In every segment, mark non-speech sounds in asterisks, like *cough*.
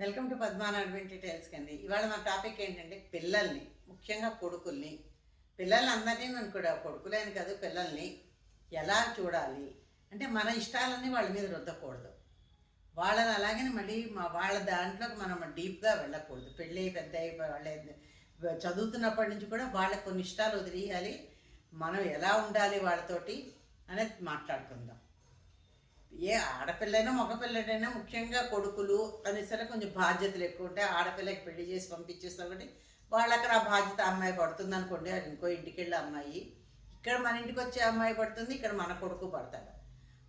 Welcome to పద్మానాడ్మెంట్ details కండి. ఇవాళ మన టాపిక్ ఏంటంటే పిల్లల్ని ముఖ్యంగా కొడుకుల్ని. పిల్లల్ని అందరినీ నేను కూడా కొడుకులేని కాదు పిల్లల్ని ఎలా చూడాలి? అంటే మన ఇష్టాలన్నీ వాళ్ళ మీద రుద్దకూడదు. వాళ్ళని అలాగని మళ్ళీ మా వాళ్ళ దాంట్లోకి మనం డీప్గా వెళ్ళకూడదు. పెళ్ళి పెద్ద వాళ్ళ చదువుతున్నప్పటి నుంచి కూడా వాళ్ళకి కొన్ని ఇష్టాలు వదిలేయాలి. మనం ఎలా ఉండాలి వాళ్ళతోటి అనేది మాట్లాడుకుందాం. ఏ ఆడపిల్లైనా మగపిల్లడైనా ముఖ్యంగా కొడుకులు అనేసరి కొంచెం బాధ్యతలు ఎక్కువ ఉంటాయి ఆడపిల్లకి పెళ్ళి చేసి పంపించేస్తాం కాబట్టి వాళ్ళు అక్కడ ఆ బాధ్యత అమ్మాయి పడుతుంది అనుకోండి అది ఇంకో ఇంటికి వెళ్ళే అమ్మాయి. ఇక్కడ మన ఇంటికి వచ్చే అమ్మాయి పడుతుంది ఇక్కడ మన కొడుకు పడతాడు.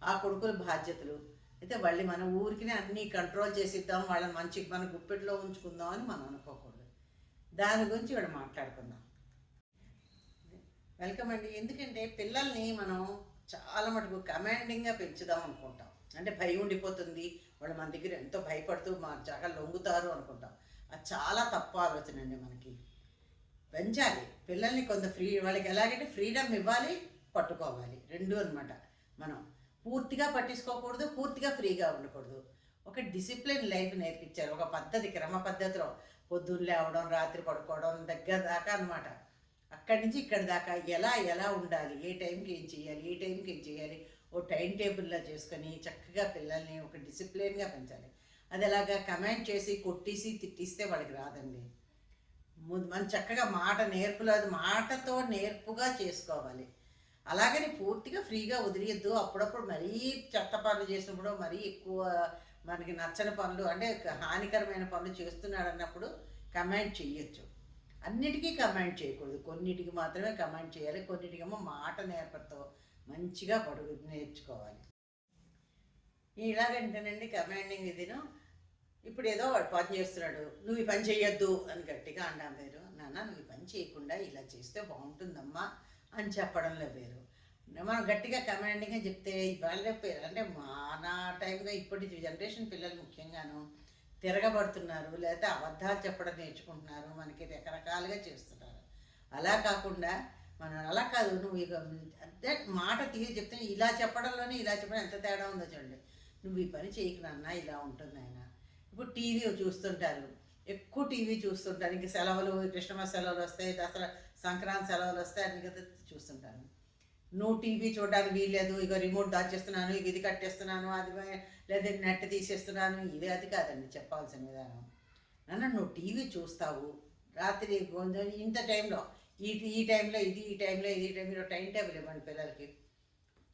ఆ కొడుకుల బాధ్యతలు. అయితే మళ్ళీ మన ఊరికి అన్నీ కంట్రోల్ చేసిద్దాం వాళ్ళని మంచి మన గుప్పెట్లో ఉంచుకుందాం అని మనం అనుకోకూడదు. దాని గురించి ఇక్కడ మాట్లాడుకుందాం. వెల్కమ్ అండి. ఎందుకంటే పిల్లల్ని మనం చాలా మటుకు కమాండింగ్గా పెంచుదాం అనుకుంటాం. అంటే భయం ఉండిపోతుంది. వాళ్ళు మన దగ్గర ఎంతో భయపడుతూ మా జాగా లొంగుతారు అనుకుంటాం. అది చాలా తప్పు ఆలోచన అండి మనకి. పెంచాలి. పిల్లల్ని కొంత ఫ్రీ వాళ్ళకి ఎలాగంటే ఫ్రీడమ్ ఇవ్వాలి పట్టుకోవాలి. రెండు అనమాట మనం పూర్తిగా పట్టించుకోకూడదు పూర్తిగా ఫ్రీగా ఉండకూడదు. ఒక డిసిప్లిన్ లైఫ్ నేర్పించారు ఒక పద్ధతి క్రమ పద్ధతిలో పొద్దున్న లేవడం రాత్రి పడుకోవడం దగ్గర దాకా అనమాట అక్కడి నుంచి ఇక్కడి దాకా ఎలా ఎలా ఉండాలి? ఏ టైంకి ఏం చేయాలి? ఏ టైంకి ఏం చేయాలి? ఓ టైం టేబుల్లా చేసుకొని చక్కగా పిల్లల్ని ఒక డిసిప్లిన్గా పెంచాలి. అది ఎలాగా కమాండ్ చేసి కొట్టేసి తిట్టిస్తే వాళ్ళకి రాదండి. ము- మనం చక్కగా మాట నేర్పులో అది మాటతో నేర్పుగా చేసుకోవాలి. అలాగని పూర్తిగా ఫ్రీగా వదిలేయద్దు. అప్పుడప్పుడు మరీ చెత్త పనులు చేసినప్పుడు మరీ ఎక్కువ మనకి నచ్చని పనులు అంటే హానికరమైన పనులు చేస్తున్నాడు అన్నప్పుడు కమాండ్ చెయ్యొచ్చు. అన్నిటికీ కమాండ్ చేయకూడదు. కొన్నిటికి మాత్రమే కమాండ్ చేయాలి. కొన్నిటికేమో మాట నేర్పతో మంచిగా పడుగు నేర్చుకోవాలి. ఇలాగంటేనండి కమాండింగ్ ఇదిను. ఇప్పుడు ఏదో వాడు పని చేస్తున్నాడు. నువ్వు ఈ పని చేయొద్దు అని గట్టిగా అన్నా వేరు. నాన్న నువ్వు ఈ పని చేయకుండా ఇలా చేస్తే బాగుంటుందమ్మా అని చెప్పడంలో వేరు. మనం గట్టిగా కమాండింగ్గా చెప్తే ఇవాళ పేరు అంటే మా నా టైంలో ఇప్పటి జనరేషన్ పిల్లలు ముఖ్యంగాను తిరగబడుతున్నారు లేకపోతే అబద్ధాలు చెప్పడం నేర్చుకుంటున్నారు మనకి రకరకాలుగా చేస్తున్నారు. అలా కాకుండా మనం అలా కాదు నువ్వు ఇక అదే మాట తీసి చెప్తే ఇలా చెప్పడంలోనే ఇలా చెప్పడం ఎంత తేడా ఉందో చూడండి. నువ్వు ఈ పని చేయకు నాన్న ఇలా ఉంటుంది ఆయన. ఇప్పుడు టీవీ చూస్తుంటారు ఎక్కువ టీవీ చూస్తుంటారు. ఇంక సెలవులు క్రిస్టమస్ సెలవులు వస్తాయి దసరా సంక్రాంతి సెలవులు వస్తాయి అన్ని కదా చూస్తుంటాను నువ్వు టీవీ చూడడానికి వీల్లేదు ఇక రిమోట్ దాచేస్తున్నాను ఇక ఇది కట్టేస్తున్నాను అది లేదా నెట్ తీసేస్తున్నాను. ఇది అది కాదండి చెప్పాల్సిన విధానం. నన్ను నువ్వు టీవీ చూస్తావు రాత్రి కొంచెం ఇంత టైంలో ఈ ఈ టైంలో ఇది ఈ టైంలో ఇది ఈ టైంలో టైం టేబుల్ ఇవ్వండి పిల్లలకి.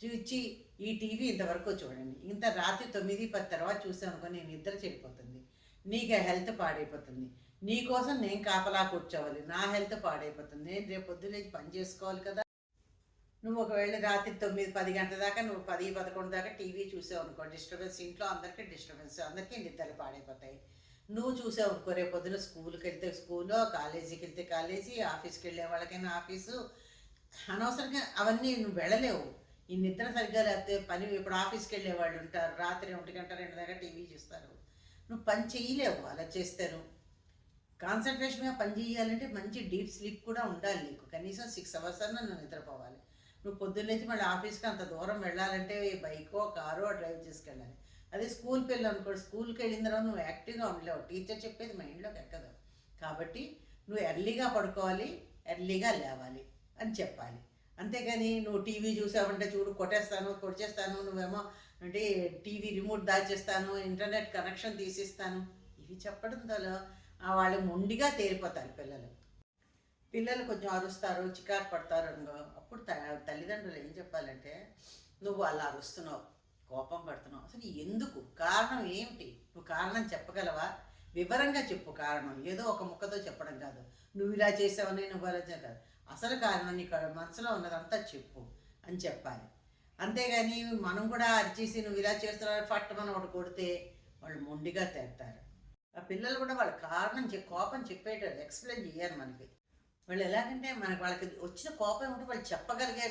చూచి ఈ టీవీ ఇంతవరకు చూడండి. ఇంత రాత్రి తొమ్మిది పది తర్వాత చూసామనుకో నేను నిద్ర చెడిపోతుంది. నీకు హెల్త్ పాడైపోతుంది. నీ కోసం నేను కాపలా కూర్చోవాలి. నా హెల్త్ పాడైపోతుంది. నేను రేపు పొద్దున్నే పని చేసుకోవాలి కదా. నువ్వు ఒకవేళ రాత్రి తొమ్మిది పది గంటల దాకా నువ్వు పది పదకొండు దాకా టీవీ చూసావు అనుకో డిస్టర్బెన్స్ ఇంట్లో అందరికీ డిస్టర్బెన్స్ అందరికీ నిద్రలు పాడైపోతాయి. నువ్వు చూసావు అనుకో రేపు పొద్దున స్కూల్కి వెళ్తే స్కూల్లో కాలేజీకి వెళ్తే కాలేజీ ఆఫీస్కి వెళ్ళే వాళ్ళకైనా ఆఫీసు అనవసరంగా అవన్నీ నువ్వు వెళ్ళలేవు. ఈ నిద్ర సరిగ్గా లేకపోతే పని ఇప్పుడు ఆఫీస్కి వెళ్ళే వాళ్ళు ఉంటారు రాత్రి ఒంటి గంట రెండు దాకా టీవీ చూస్తారు. నువ్వు పని చేయలేవు అలా చేస్తారు కాన్సన్ట్రేషన్గా పని చేయాలంటే మంచి డీప్ స్లీప్ కూడా ఉండాలి నీకు. కనీసం సిక్స్ అవర్స్ అన్నా నువ్వు నిద్రపోవాలి. నువ్వు పొద్దున్నేసి మళ్ళీ ఆఫీస్కి అంత దూరం వెళ్ళాలంటే బైకో కారో డ్రైవ్ చేసుకెళ్ళాలి. అదే స్కూల్ పిల్లలు అనుకోడు స్కూల్కి వెళ్ళిన తర్వాత నువ్వు యాక్టివ్గా ఉండలేవు. టీచర్ చెప్పేది మైండ్లోకి ఎక్కదు. కాబట్టి నువ్వు ఎర్లీగా పడుకోవాలి ఎర్లీగా లేవాలి అని చెప్పాలి. అంతేగాని నువ్వు టీవీ చూసావంటే చూడు కొట్టేస్తాను కొట్టేస్తాను నువ్వేమో అంటే టీవీ రిమోట్ దాచేస్తాను ఇంటర్నెట్ కనెక్షన్ తీసిస్తాను. ఇవి చెప్పడంతో వాళ్ళు మొండిగా తేలిపోతారు పిల్లలు. పిల్లలు కొంచెం అరుస్తారు చికాకు పడతారు అనుకో అప్పుడు తల్లిదండ్రులు ఏం చెప్పాలంటే నువ్వు అలా అరుస్తున్నావు కోపం పడుతున్నావు. అసలు ఎందుకు? కారణం ఏమిటి? నువ్వు కారణం చెప్పగలవా? వివరంగా చెప్పు కారణం. ఏదో ఒక ముక్కతో చెప్పడం కాదు. నువ్వు ఇలా చేసావని నువ్వు అలా కాదు. అసలు కారణం నీకు మనసులో ఉన్నదంతా చెప్పు అని చెప్పాలి. అంతేగాని మనం కూడా అరిచేసి నువ్వు ఇలా చేస్తున్నావు ఫట్ మనం ఒకటి కొడితే వాళ్ళు మొండిగా తేస్తారు ఆ పిల్లలు కూడా వాళ్ళ కారణం చె- కోపం చెప్పేటది ఎక్స్ప్లెయిన్ చేయాలి మనకి. వాళ్ళు ఎలాగంటే మనకి వాళ్ళకి వచ్చిన కోపం ఉంటే వాళ్ళు చెప్పగలిగే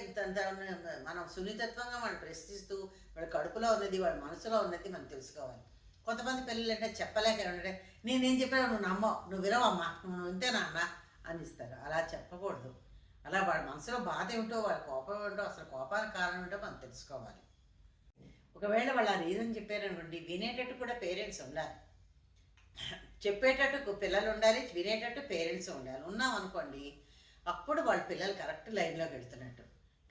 మనం సున్నితత్వంగా వాళ్ళు ప్రశ్నిస్తూ వాళ్ళ కడుపులో ఉన్నది వాళ్ళ మనసులో ఉన్నది మనం తెలుసుకోవాలి. కొంతమంది పిల్లలు అంటే చెప్పలేక ఏమంటే నేనేం చెప్పాను నువ్వు నమ్మవు నువ్వు వినవమ్మా నువ్వు ఇంతేనా నాన్న అని ఇస్తారు. అలా చెప్పకూడదు. అలా వాళ్ళ మనసులో బాధ ఏమిటో వాళ్ళ కోపం ఏమిటో అసలు కోపానికి కారణం ఏంటో మనం తెలుసుకోవాలి. ఒకవేళ వాళ్ళు ఆ రీజన్ చెప్పారనుకోండి వినేటట్టు కూడా పేరెంట్స్ ఉండాలి. చెప్పేటట్టు పిల్లలు ఉండాలి వినేటట్టు పేరెంట్స్ ఉండాలి. ఉన్నాం అనుకోండి అప్పుడు వాళ్ళ పిల్లలు కరెక్ట్ లైన్లోకి వెళ్తున్నట్టు.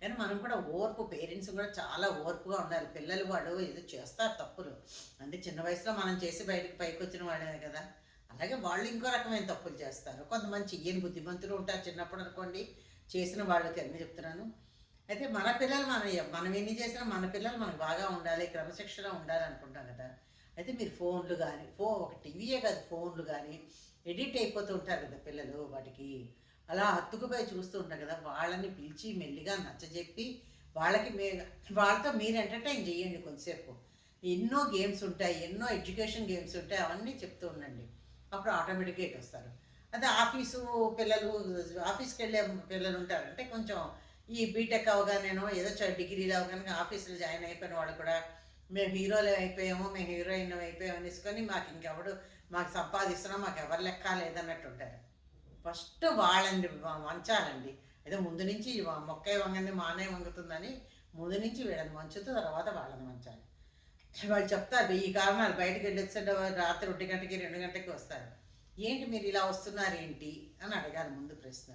కానీ మనం కూడా ఓర్పు పేరెంట్స్ కూడా చాలా ఓర్పుగా ఉండాలి. పిల్లలు వాళ్ళు ఏదో చేస్తారు తప్పులు. అంటే చిన్న వయసులో మనం చేసి బయటకు పైకి వచ్చిన వాళ్ళే కదా. అలాగే వాళ్ళు ఇంకో రకమైన తప్పులు చేస్తారు. కొంతమంది చెయ్యని బుద్ధిమంతులు ఉంటారు చిన్నప్పుడు అనుకోండి. చేసిన వాళ్ళకి అన్నీ చెప్తున్నాను. అయితే మన పిల్లలు మన మనం ఎన్ని చేసినా మన పిల్లలు మనకు బాగా ఉండాలి క్రమశిక్షణ ఉండాలి అనుకుంటాం కదా. అయితే మీరు ఫోన్లు కానీ ఫోన్ ఒక టీవీయే కాదు ఫోన్లు కానీ ఎడిట్ అయిపోతూ ఉంటారు కదా పిల్లలు వాటికి. అలా హత్తుకుపోయి చూస్తూ ఉంటారు కదా వాళ్ళని పిలిచి మెల్లిగా నచ్చజెప్పి వాళ్ళకి మీ వాళ్ళతో మీరు ఎంటర్టైన్ చేయండి కొంతసేపు. ఎన్నో గేమ్స్ ఉంటాయి ఎన్నో ఎడ్యుకేషన్ గేమ్స్ ఉంటాయి అవన్నీ చెప్తూ ఉండండి. అప్పుడు ఆటోమేటిక్గా ఇటు వస్తారు అదే ఆఫీసు పిల్లలు ఆఫీస్కి వెళ్ళే పిల్లలు ఉంటారు అంటే కొంచెం ఈ బీటెక్ అవగానేనో ఏదో డిగ్రీలు అవగానే ఆఫీసులో జాయిన్ అయిపోయిన వాళ్ళు కూడా మేము హీరోలు అయిపోయాము మేము హీరోయిన్ అయిపోయాము అనేసుకొని మాకు ఇంకెవడు మాకు సంపాదిస్తున్నాం మాకు ఎవరు లెక్క లేదన్నట్టు ఉంటారు. ఫస్ట్ వాళ్ళని వంచాలండి. అదే ముందు నుంచి వ- మొక్కే వంగంది మానే వంగుతుందని ముందు నుంచి వీళ్ళని వంచుతూ తర్వాత వాళ్ళని వంచాలి. వాళ్ళు చెప్తారు ఈ కారణాలు బయటకు వెళ్ళి రాత్రి ఒంటి గంటకి రెండు గంటకి వస్తారు. ఏంటి మీరు ఇలా వస్తున్నారు ఏంటి? అని అడగాలి ముందు ప్రశ్న.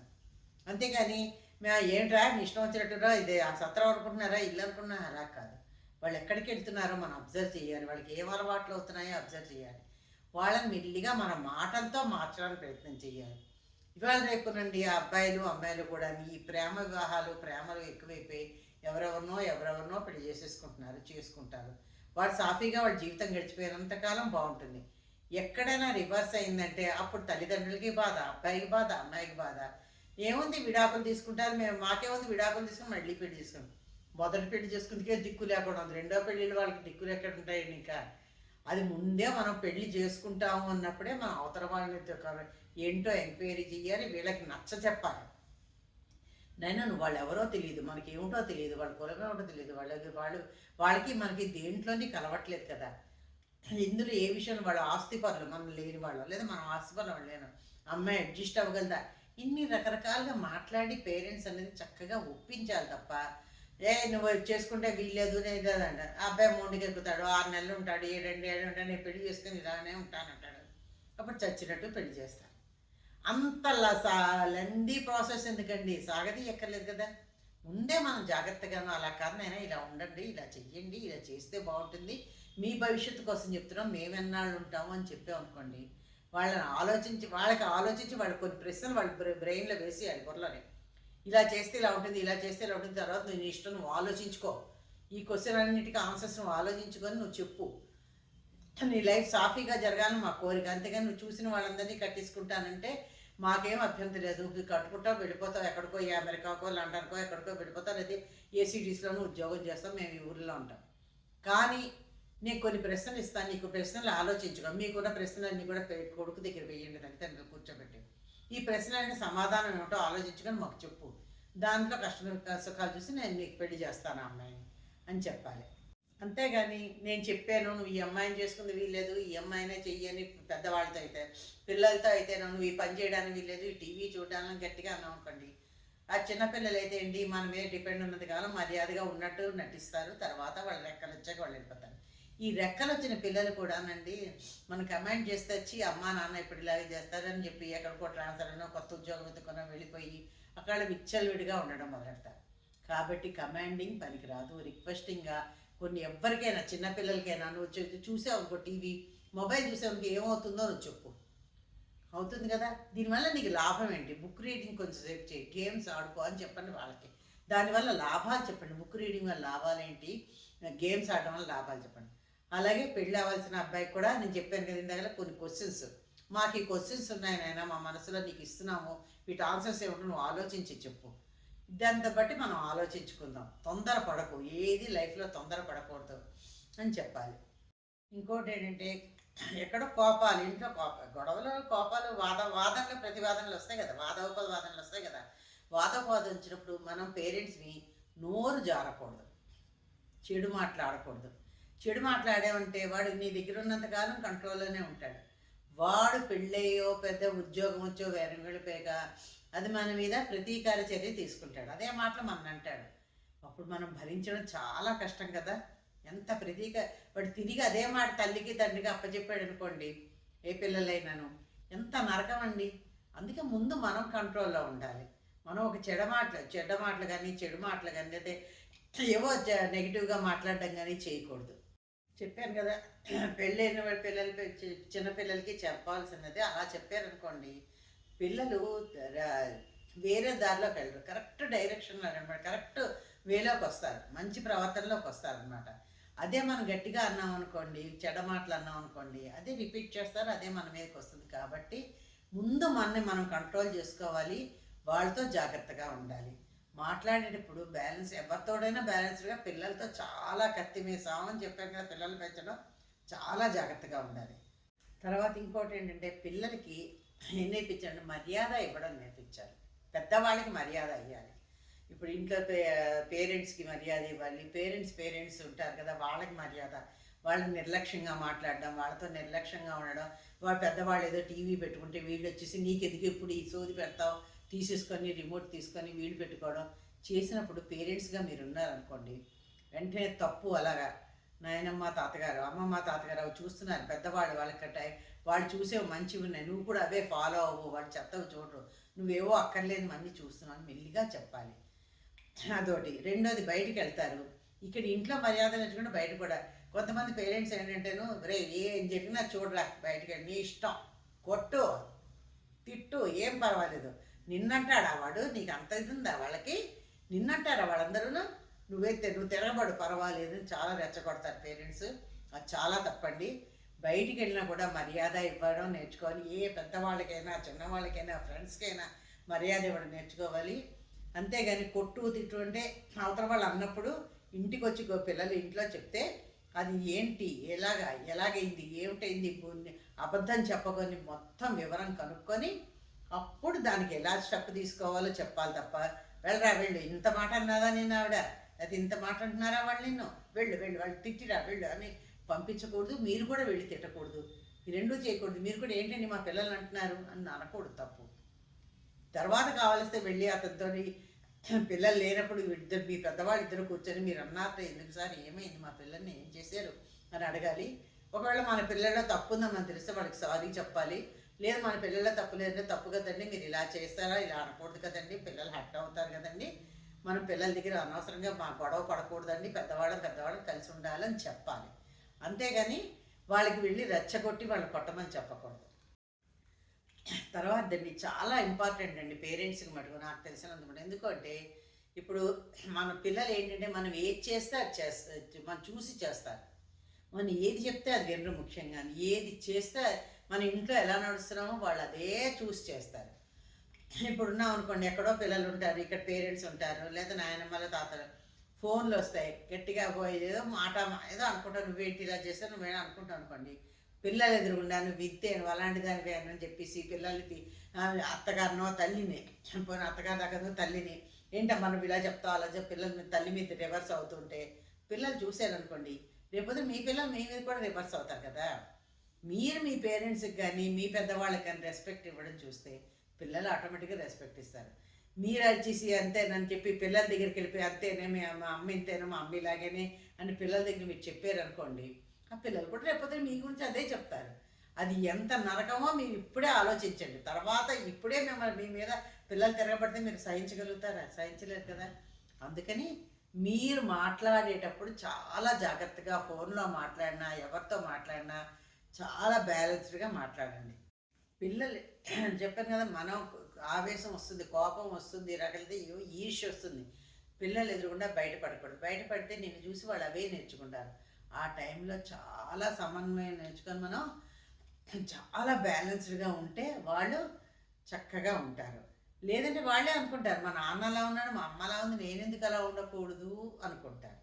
అంతేగాని మేము ఏంట్రా మీ ఇష్టం వచ్చినట్టురా ఇది ఆ సత్రం అనుకుంటున్నారా ఇల్లు అనుకుంటున్నారా? అలా కాదు. వాళ్ళు ఎక్కడికి వెళ్తున్నారో మనం అబ్జర్వ్ చేయాలి. వాళ్ళకి ఏం అలవాట్లు అవుతున్నాయో అబ్జర్వ్ చేయాలి. వాళ్ళని మెల్లిగా మన మాటలతో మార్చడానికి ప్రయత్నం చేయాలి. ఇవాళ రేపు నుండి ఆ అబ్బాయిలు అమ్మాయిలు కూడా ఈ ప్రేమ వివాహాలు ప్రేమలు ఎక్కువైపోయి ఎవరెవరినో ఎవరెవరినో పెళ్ళి చేసేసుకుంటున్నారు చేసుకుంటారు. వాడు సాఫీగా వాడు జీవితం గడిచిపోయినంత కాలం బాగుంటుంది. ఎక్కడైనా రివర్స్ అయిందంటే అప్పుడు తల్లిదండ్రులకి బాధ అబ్బాయికి బాధ అమ్మాయికి బాధ. ఏముంది విడాకులు తీసుకుంటారు? మేము మాకేముంది విడాకులు తీసుకుని మళ్ళీ పెళ్ళి తీసుకుంటాం మొదటి పెళ్ళి చేసుకుంటే దిక్కు లేకుండా ఉంది. రెండో పెళ్ళిళ్ళు వాళ్ళకి దిక్కులు ఎక్కడ ఉంటాయండి ఇంకా? అది ముందే మనం పెళ్ళి చేసుకుంటాము అన్నప్పుడే మనం అవతల వాళ్ళని ఏంటో ఎంక్వైరీ చేయాలి వీళ్ళకి నచ్చ చెప్పాలి. నైనా నువ్వు వాళ్ళు ఎవరో తెలియదు మనకి ఏమిటో తెలియదు వాళ్ళ కులం ఏమిటో తెలియదు వాళ్ళకి వాళ్ళు వాళ్ళకి మనకి దేంట్లోని కలవట్లేదు కదా? ఇందులో ఏ విషయంలో వాళ్ళ ఆస్తి పనులు మనం లేని వాళ్ళు లేదా మనం ఆస్తి పనులు లేను అమ్మాయి అడ్జస్ట్ అవ్వగలదా? ఇన్ని రకరకాలుగా మాట్లాడి పేరెంట్స్ అనేది చక్కగా ఒప్పించాలి తప్ప ఏ నువ్వు చేసుకుంటే వీల్లేదు నేను లేదంట ఆ అబ్బాయి మొండికి ఎక్కుతాడు ఆరు నెలలు ఉంటాడు ఏడండి ఏడు ఉంటాడు నేను పెళ్ళి చేసుకుని ఇలానే ఉంటానంటాడు అప్పుడు చచ్చినట్టు పెళ్ళి చేస్తాను. అంత లెందీ ప్రాసెస్ ఎందుకండి? సాగది ఎక్కర్లేదు కదా. ముందే మనం జాగ్రత్తగాను అలా కారణైనా ఇలా ఉండండి ఇలా చెయ్యండి ఇలా చేస్తే బాగుంటుంది. మీ భవిష్యత్తు కోసం చెప్తున్నాం మేమెన్నాళ్ళు ఉంటాము అని చెప్పామనుకోండి వాళ్ళని ఆలోచించి వాళ్ళకి ఆలోచించి వాళ్ళు కొన్ని ప్రశ్నలు వాళ్ళ బ్రెయిన్లో వేసి అది బుర్రలోనే. ఇలా చేస్తే ఇలా ఉంటుంది ఇలా చేస్తే ఇలా ఉంటుంది. తర్వాత నువ్వు నీ ఇష్టం నువ్వు ఆలోచించుకో. ఈ క్వశ్చన్ అన్నిటికీ ఆన్సర్స్ నువ్వు ఆలోచించుకొని నువ్వు చెప్పు. నీ లైఫ్ సాఫీగా జరగాలని మా కోరిక. అంతేగాని నువ్వు చూసిన వాళ్ళందరినీ కట్టించుకుంటానంటే మాకేం అభ్యంతరం లేదు. నువ్వు కట్టుకుంటావు వెళ్ళిపోతావు ఎక్కడికో ఈ అమెరికాకో లండన్కో ఎక్కడికో వెళ్ళిపోతావు లేదా ఏ ఉద్యోగం చేస్తాం మేము ఈ ఊరిలో ఉంటాం. కానీ నేను కొన్ని ప్రశ్నలు ఇస్తాను. నీకు ప్రశ్నలు ఆలోచించుకో. మీకున్న ప్రశ్నలన్నీ కూడా కొడుకు దగ్గర వేయండి తల్లిదండ్రులు కూర్చోబెట్టి. ఈ ప్రశ్నలైన సమాధానం ఏమిటో ఆలోచించుకొని మాకు చెప్పు. దాంట్లో కష్ట సుఖాలు చూసి నేను నీకు పెళ్ళి చేస్తాను అమ్మాయిని అని చెప్పాలి. అంతేగాని నేను చెప్పాను నువ్వు ఈ అమ్మాయిని చేసుకుంది వీల్లేదు ఈ అమ్మాయినే చెయ్యని పెద్దవాళ్ళతో అయితే పిల్లలతో అయితే నువ్వు ఈ పని చేయడానికి వీల్లేదు ఈ టీవీ చూడడానికి గట్టిగా అన్నాం అనుకోండి. ఆ చిన్నపిల్లలు అయితే ఏంటి మన మీద డిపెండ్ ఉన్నది కాలం మర్యాదగా ఉన్నట్టు నటిస్తారు తర్వాత వాళ్ళ రెక్కలు వచ్చాక వాళ్ళు వెళ్ళిపోతారు. ఈ రెక్కలు వచ్చిన పిల్లలు కూడానండి మనం కమాండ్ చేస్తే వచ్చి అమ్మా నాన్న ఇప్పుడు ఇలాగే చేస్తారని చెప్పి ఎక్కడికో ట్రాన్స్ఫర్ అనో కొత్త ఉద్యోగం ఎత్తుకునో వెళ్ళిపోయి అక్కడ విచ్చలవిడిగా ఉండడం మొదలెడతారు. కాబట్టి కమాండింగ్ పనికిరాదు. రిక్వెస్టింగ్గా కొన్ని ఎవరికైనా చిన్నపిల్లలకైనా నువ్వు చూ- చూసావు అనుకో టీవీ మొబైల్ చూసావు అనుకో ఏమవుతుందో నువ్వు చెప్పు. అవుతుంది కదా? దీనివల్ల నీకు లాభం ఏంటి? బుక్ రీడింగ్ కొంచెం సేపు చేయి. గేమ్స్ ఆడుకో అని చెప్పండి వాళ్ళకి. దానివల్ల లాభాలు చెప్పండి. బుక్ రీడింగ్ వల్ల లాభాలు ఏంటి? గేమ్స్ ఆడడం వల్ల లాభాలు చెప్పండి. అలాగే పెళ్ళి అవ్వాల్సిన అబ్బాయికి కూడా నేను చెప్పాను కదా ఇందాక కొన్ని క్వశ్చన్స్ మాకు ఈ క్వశ్చన్స్ ఉన్నాయి నాయన మా మనసులో నీకు ఇస్తున్నాము. వీటి ఆన్సర్స్ ఏమిటో నువ్వు ఆలోచించి చెప్పు. దాన్ని బట్టి మనం ఆలోచించుకుందాం. తొందర పడకు. ఏది లైఫ్లో తొందర పడకూడదు అని చెప్పాలి. ఇంకోటి ఏంటంటే ఎక్కడో కోపాలు ఇంట్లో కోప గొడవలు కోపాలు వాద వాదనలు ప్రతివాదనలు వస్తాయి కదా. వాదోపవాదనలు వస్తాయి కదా. వాదోపవాదం వచ్చినప్పుడు మనం పేరెంట్స్ని నోరు జారకూడదు. చెడు మాట్లాడకూడదు. చెడు మాట్లాడేవంటే వాడు నీ దగ్గర ఉన్నంతకాలం కంట్రోల్లోనే ఉంటాడు. వాడు పెళ్ళయ్యో పెద్ద ఉద్యోగం వచ్చో వేరే వెళ్ళిపోయాక అది మన మీద ప్రతీకార చర్య తీసుకుంటాడు. అదే మాటలు మన అంటాడు అప్పుడు మనం భరించడం చాలా కష్టం కదా. ఎంత ప్రతీక వాడు తిరిగి అదే మాట తల్లికి తండ్రికి అప్పచెప్పాడు అనుకోండి ఏ పిల్లలైనాను ఎంత నరకం అండి. అందుకే ముందు మనం కంట్రోల్లో ఉండాలి. మనం ఒక చెడ మాటలు చెడ్డ మాటలు కానీ చెడు మాటలు కానీ అయితే ఏవో నెగిటివ్గా మాట్లాడడం కానీ చేయకూడదు. చెప్పాను కదా పెళ్ళైన వాళ్ళ పిల్లలు చి- చెప్పాల్సినది అలా చెప్పారనుకోండి పిల్లలు వేరే దారిలోకి వెళ్ళరు. కరెక్ట్ డైరెక్షన్లో అనమాట కరెక్ట్ వేలోకి వస్తారు. మంచి ప్రవర్తనలోకి వస్తారు అనమాట అదే మనం గట్టిగా అన్నాం అనుకోండి చెడ్డ మాటలు అన్నాం అనుకోండి అదే రిపీట్ చేస్తారు అదే మన మీదకి వస్తుంది. కాబట్టి ముందు మనని మనం కంట్రోల్ చేసుకోవాలి వాళ్ళతో జాగ్రత్తగా ఉండాలి. మాట్లాడేటప్పుడు బ్యాలెన్స్ ఎవరితోడైనా బ్యాలెన్స్డ్గా పిల్లలతో చాలా కత్తి మీసాం అని చెప్పాను కదా పిల్లలు పెంచడం చాలా జాగ్రత్తగా ఉండాలి. తర్వాత ఇంకోటి ఏంటంటే పిల్లలకి ఏం నేర్పించండి మర్యాద ఇవ్వడం నేర్పించాలి. పెద్దవాళ్ళకి మర్యాద ఇవ్వాలి ఇప్పుడు ఇంట్లో పే పేరెంట్స్కి మర్యాద ఇవ్వాలి. పేరెంట్స్ పేరెంట్స్ ఉంటారు కదా వాళ్ళకి మర్యాద. వాళ్ళని నిర్లక్ష్యంగా మాట్లాడడం వాళ్ళతో నిర్లక్ష్యంగా ఉండడం. వాళ్ళు పెద్దవాళ్ళు ఏదో టీవీ పెట్టుకుంటే వీళ్ళు వచ్చేసి నీకు ఎందుకు ఇప్పుడు ఈ సోది పెడతావు? తీసేసుకొని రిమోట్ తీసుకొని వీళ్ళు పెట్టుకోవడం చేసినప్పుడు పేరెంట్స్గా మీరు ఉన్నారనుకోండి వెంటనే తప్పు అలాగా. నాయనమ్మ తాతగారు అమ్మమ్మ తాతగారు అవి చూస్తున్నారు. పెద్దవాళ్ళు వాళ్ళకి వాళ్ళు చూసే మంచివి ఉన్నాయి. నువ్వు కూడా అవే ఫాలో అవ్వు వాళ్ళు చెత్తవి చూడరు. నువ్వేవో అక్కర్లేని మంది చూస్తున్నావు మెల్లిగా చెప్పాలి. అదొకటి రెండోది బయటికి వెళ్తారు. ఇక్కడ ఇంట్లో మర్యాద నేర్చుకుంటే బయట కూడా కొంతమంది పేరెంట్స్ ఏంటంటేను రే ఏం చెప్పినా చూడరా బయటికి వెళ్ళి నీ ఇష్టం. కొట్టు తిట్టు ఏం పర్వాలేదు. నిన్నంటాడా వాడు? నీకు అంత ఇది ఉందా వాళ్ళకి? నిన్నంటారా వాళ్ళందరూ నువ్వే నువ్వు తిరగబడు పర్వాలేదు చాలా రెచ్చగొడతారు పేరెంట్స్. అది చాలా తప్పండి. బయటికి వెళ్ళినా కూడా మర్యాద ఇవ్వడం నేర్చుకోవాలి. ఏ పెద్దవాళ్ళకైనా చిన్నవాళ్ళకైనా ఫ్రెండ్స్కైనా మర్యాద ఇవ్వడం నేర్చుకోవాలి. అంతేగాని కొట్టు తిట్టు అంటే అవతల వాళ్ళు అన్నప్పుడు ఇంటికి వచ్చి పిల్లలు ఇంట్లో చెప్తే అది ఏంటి? ఎలాగా? ఎలాగైంది? ఏమిటైంది? అబద్ధం చెప్పకొని మొత్తం వివరం కనుక్కొని అప్పుడు దానికి ఎలా స్టెప్ తీసుకోవాలో చెప్పాలి తప్ప వెళ్ళరా వెళ్ళు ఇంత మాట అన్నదా నేను ఆవిడ? అది ఇంత మాట అంటున్నారా వాళ్ళు నిన్ను? వెళ్ళు వెళ్ళు వాళ్ళు తిట్టిరా వెళ్ళు అని పంపించకూడదు మీరు కూడా వెళ్ళి తిట్టకూడదు. ఈ రెండూ చేయకూడదు. మీరు కూడా ఏంటండి మా పిల్లలు అంటున్నారు అని అనకూడదు తప్పు. తర్వాత కావాల్స్తే వెళ్ళి అతనితో పిల్లలు లేనప్పుడు ఇద్దరు మీ పెద్దవాళ్ళు ఇద్దరు కూర్చొని మీరు అన్నారు ఎందుకు సార్ ఏమైంది? మా పిల్లల్ని ఏం చేశారు? అని అడగాలి. ఒకవేళ మన పిల్లల్లో తప్పు ఉందని మనం తెలిస్తే వాళ్ళకి సారీ చెప్పాలి. లేదు మన పిల్లల తప్పు లేదంటే తప్పు కదండి. మీరు ఇలా చేస్తారా ఇలా అనకూడదు కదండి. పిల్లలు హట్ అవుతారు కదండి. మనం పిల్లల దగ్గర అనవసరంగా మా గొడవ పడకూడదండి. పెద్దవాళ్ళం పెద్దవాళ్ళం కలిసి ఉండాలని చెప్పాలి. అంతేగాని వాళ్ళకి వెళ్ళి రెచ్చగొట్టి వాళ్ళు కొట్టమని చెప్పకూడదు. తర్వాత అండి చాలా ఇంపార్టెంట్ అండి పేరెంట్స్కి మటుకు నాకు తెలిసినంత ఎందుకంటే ఇప్పుడు మన పిల్లలు ఏంటంటే మనం ఏది చేస్తే అది చేస్తా మనం చూసి చేస్తారు. మనం ఏది చెప్తే అది వినరు ముఖ్యంగా ఏది చేస్తే మన ఇంట్లో ఎలా నడుస్తున్నామో వాళ్ళు అదే చూసి చేస్తారు. ఇప్పుడు ఉన్నాం అనుకోండి ఎక్కడో పిల్లలు ఉంటారు ఇక్కడ పేరెంట్స్ ఉంటారు లేదా నాయనమ్మల తాతలు ఫోన్లు వస్తాయి గట్టిగా పోయి ఏదో మాట ఏదో అనుకుంటావు నువ్వేంటి ఇలా చేస్తావు నువ్వేనా అనుకుంటావు అనుకోండి పిల్లలు ఎదురుగుండా నువ్వు విత్తే అలాంటి దానివే అని చెప్పేసి పిల్లలకి అత్తగారినో తల్లిని పోయిన అత్తగారి దగ్గరనో తల్లిని ఏంటమ్మా నువ్వు ఇలా చెప్తావు అలా చెప్పి పిల్లలు తల్లి మీద రివర్స్ అవుతుంటే పిల్లలు చూశారనుకోండి రేపొద్దు మీ పిల్లలు మీ మీద కూడా రివర్స్ అవుతారు కదా. మీరు మీ పేరెంట్స్కి కానీ మీ పెద్దవాళ్ళకి కానీ రెస్పెక్ట్ ఇవ్వడం చూస్తే పిల్లలు ఆటోమేటిక్గా రెస్పెక్ట్ ఇస్తారు. మీరు వచ్చేసి అంతేనని చెప్పి పిల్లల దగ్గరికి వెళ్ళిపోయి అంతేనే మీ మా అమ్మ ఇంతేనో మా అమ్మ ఇలాగేనే అని పిల్లల దగ్గర మీరు చెప్పారనుకోండి ఆ పిల్లలు కూడా లేకపోతే మీ గురించి అదే చెప్తారు. అది ఎంత నరకమో మీరు ఇప్పుడే ఆలోచించండి. తర్వాత ఇప్పుడే మిమ్మల్ని మీ మీద పిల్లలు తిరగబడితే మీరు సహించగలుగుతారా? సహించలేరు కదా. అందుకని మీరు మాట్లాడేటప్పుడు చాలా జాగ్రత్తగా ఫోన్లో మాట్లాడినా ఎవరితో మాట్లాడినా చాలా బ్యాలెన్స్డ్గా మాట్లాడండి. పిల్లలు *clears throat* చెప్పాను కదా మనం ఆవేశం వస్తుంది కోపం వస్తుంది రకలితే ఈర్ష్య వస్తుంది. పిల్లలు ఎదురుకుండా బయటపడకూడదు. బయటపడితే నేను చూసి వాళ్ళు అవే నేర్చుకుంటారు. ఆ టైంలో చాలా సమన్వయం నేర్చుకొని మనం *clears throat* చాలా బ్యాలెన్స్డ్గా ఉంటే వాళ్ళు చక్కగా ఉంటారు. లేదంటే వాళ్ళే అనుకుంటారు మా నాన్న అలా ఉన్నాడు మా అమ్మ అలా ఉంది నేను ఎందుకు అలా ఉండకూడదు? అనుకుంటారు.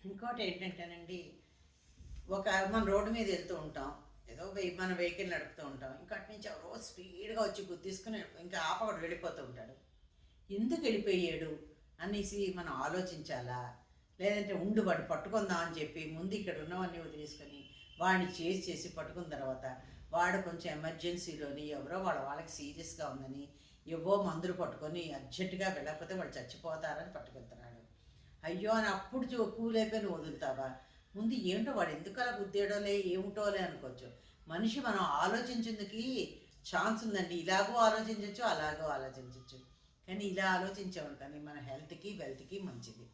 ఇంకోటి ఏంటంటేనండి ఒక మనం రోడ్డు మీద వెళ్తూ ఉంటాం. ఏదో వెహి- మన వెహికల్ నడుపుతూ ఉంటాం. ఇంకా అటు నుంచి ఎవరో స్పీడ్గా వచ్చి గుద్దేసుకుని ఇంకా ఆపకూడదు వెళ్ళిపోతూ ఉంటాడు. ఎందుకు వెళ్ళిపోయాడు? అనేసి మనం ఆలోచించాలా? లేదంటే ఉండు వాడు పట్టుకుందాం అని చెప్పి ముందు ఇక్కడ ఉన్నవన్నీ వదిలేసుకొని వాడిని చేసి చేసి పట్టుకున్న తర్వాత వాడు కొంచెం ఎమర్జెన్సీలోని ఎవరో వాళ్ళ వాళ్ళకి సీరియస్గా ఉందని ఎవో మందులు పట్టుకొని అర్జెంటుగా వెళ్ళకపోతే వాళ్ళు చచ్చిపోతారని పట్టుకెళ్తున్నాడు. అయ్యో అని అప్పుడు చూ కూలైపోయి నువ్వు వదులుతావా? ముందు ఏంటో వాడు ఎందుకు అలా గుద్దేయడోలే ఏమిటోలే అనుకోవచ్చు. మనిషి మనం ఆలోచించేందుకు ఛాన్స్ ఉందండి. ఇలాగో ఆలోచించవచ్చు అలాగో ఆలోచించవచ్చు కానీ ఇలా ఆలోచించాము కానీ మన హెల్త్కి వెల్త్కి మంచిది.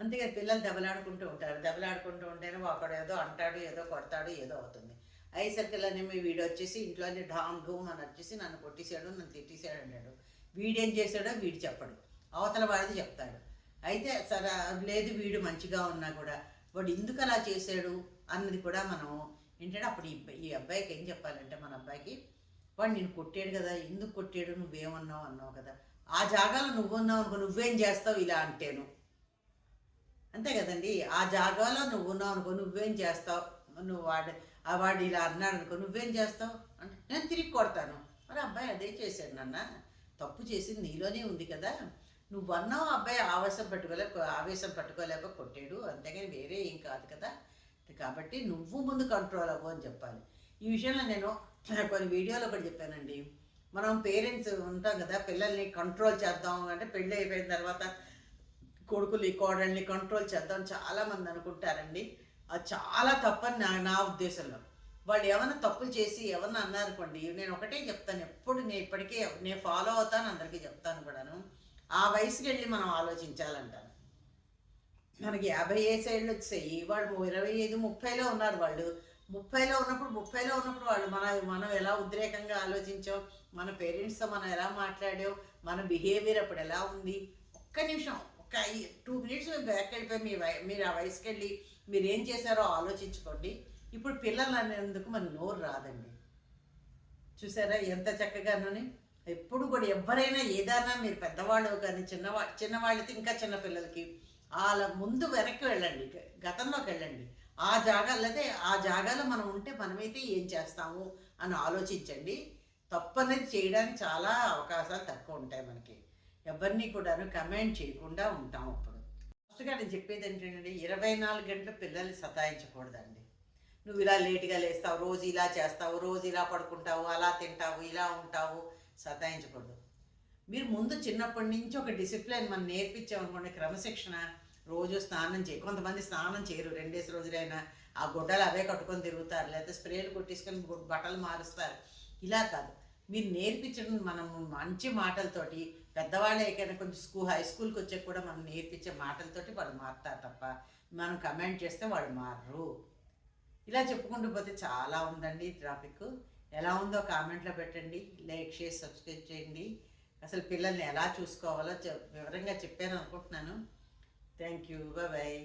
అంతేగా పిల్లలు దెబ్బలాడుకుంటూ ఉంటారు. దెబ్బలాడుకుంటూ ఉంటేనే ఒకడు ఏదో అంటాడు ఏదో కొడతాడు ఏదో అవుతుంది. అయ్యేసరికి మీ వీడు వచ్చేసి ఇంట్లోనే ఢామ్ ఢూమ్ అని వచ్చేసి నన్ను కొట్టేశాడు నన్ను తిట్టేశాడు అన్నాడు. వీడేం చేశాడో వీడు చెప్పడు. అవతల వాడిది చెప్తాడు. అయితే సరే లేదు వీడు మంచిగా ఉన్నా కూడా వాడు ఎందుకు అలా చేశాడు అన్నది కూడా మనం ఏంటంటే అప్పుడు ఈ ఈ అబ్బాయికి ఏం చెప్పాలంటే మన అబ్బాయికి వాడు నేను కొట్టాడు కదా ఎందుకు కొట్టాడు? నువ్వేమన్నావు? అన్నావు కదా. ఆ జాగాలో నువ్వున్నావు అనుకో నువ్వేం చేస్తావు? ఇలా అంటేను. అంతే కదండి. ఆ జాగాలో నువ్వు ఉన్నావు అనుకో నువ్వేం చేస్తావు? నువ్వు వాడు ఆ వాడు ఇలా అన్నాడు అనుకో నువ్వేం చేస్తావు? అంటే నేను తిరిగి కొడతాను. మరి అబ్బాయి అదే చేశాడు నాన్న. తప్పు చేసింది నీలోనే ఉంది కదా. నువ్వు అన్నావు అబ్బాయి ఆవేశం పెట్టుకోలేక ఆవేశం పట్టుకోలేక కొట్టాడు. అంతేగాని వేరే ఏం కాదు కదా. కాబట్టి నువ్వు ముందు కంట్రోల్ అవ్వు అని చెప్పాలి. ఈ విషయంలో నేను *clears throat* కొన్ని వీడియోలో ఒకటి చెప్పానండి. మనం పేరెంట్స్ ఉంటాం కదా పిల్లల్ని కంట్రోల్ చేద్దాం అంటే పెళ్ళి అయిపోయిన తర్వాత కొడుకులు కోడల్ని కంట్రోల్ చేద్దాం చాలా మంది అనుకుంటారండి. అది చాలా తప్పని నా నా ఉద్దేశంలో. వాళ్ళు ఏమైనా తప్పులు చేసి ఏమన్నా అన్నారనుకోండి నేను ఒకటే చెప్తాను. ఎప్పుడు నేను ఇప్పటికే నేను ఫాలో అవుతాను అందరికీ చెప్తాను కూడాను. ఆ వయసుకి వెళ్ళి మనం ఆలోచించాలంటాను మనకి యాభై ఏళ్ళు వచ్చాయి వాళ్ళు ఇరవై ఐదు ముప్పైలో ఉన్నారు వాళ్ళు ముప్పైలో ఉన్నప్పుడు ముప్పైలో ఉన్నప్పుడు వాళ్ళు మన మనం ఎలా ఉద్రేకంగా ఆలోచించాం మన పేరెంట్స్తో మనం ఎలా మాట్లాడాం మన బిహేవియర్ అప్పుడు ఎలా ఉంది. ఒక్క నిమిషం ఒక టూ మినిట్స్ మీరు బ్యాక్ వెళ్ళిపోయి మీ వయ మీరు ఆ వయసుకి వెళ్ళి మీరు ఏం చేశారో ఆలోచించుకోండి. ఇప్పుడు పిల్లలు అనేందుకు మన నోరు రాదండి. చూసారా ఎంత చక్కగానని? ఎప్పుడు కూడా ఎవరైనా ఏదైనా మీరు పెద్దవాళ్ళు కానీ చిన్నవా చిన్నవాళ్ళకి ఇంకా చిన్నపిల్లలకి వాళ్ళ ముందు వెనక్కి వెళ్ళండి. గతంలోకి వెళ్ళండి. ఆ జాగాలో ఆ జాగాలో మనం ఉంటే మనమైతే ఏం చేస్తాము అని ఆలోచించండి. తప్పు అనేది చేయడానికి చాలా అవకాశాలు తక్కువ ఉంటాయి మనకి. ఎవరిని కూడాను కమెంట్ చేయకుండా ఉంటాం అప్పుడు. ఫస్ట్గా నేను చెప్పేది ఏంటంటే ఇరవై నాలుగు గంటలు పిల్లల్ని సతాయించకూడదండి. నువ్వు ఇలా లేటుగా లేస్తావు రోజు ఇలా చేస్తావు రోజు ఇలా పడుకుంటావు అలా తింటావు ఇలా ఉంటావు సతాయించకూడదు. మీరు ముందు చిన్నప్పటి నుంచి ఒక డిసిప్లిన్ మనం నేర్పించామనుకోండి క్రమశిక్షణ రోజు స్నానం చేయ కొంతమంది స్నానం చేయరు. రెండేసి రోజులైనా ఆ గుడ్డలు అవే కట్టుకొని తిరుగుతారు. లేకపోతే స్ప్రేలు కొట్టేసుకొని బట్టలు మారుస్తారు. ఇలా కాదు. మీరు నేర్పించడం మనం మంచి మాటలతోటి పెద్దవాళ్ళే ఏకైనా కొంచెం స్కూల్ హై స్కూల్కి వచ్చాక కూడా మనం నేర్పించే మాటలతోటి వాళ్ళు మారుతారు తప్ప మనం కమెంట్ చేస్తే వాళ్ళు మారరు. ఇలా చెప్పుకుంటూ పోతే చాలా ఉందండి ఈ టాపిక్. ఎలా ఉందో కామెంట్లో పెట్టండి లైక్ షేర్ సబ్స్క్రైబ్ చేయండి. అసలు పిల్లల్ని ఎలా చూసుకోవాలో వివరంగా చెప్పాను అనుకుంటున్నాను. Thank you bye.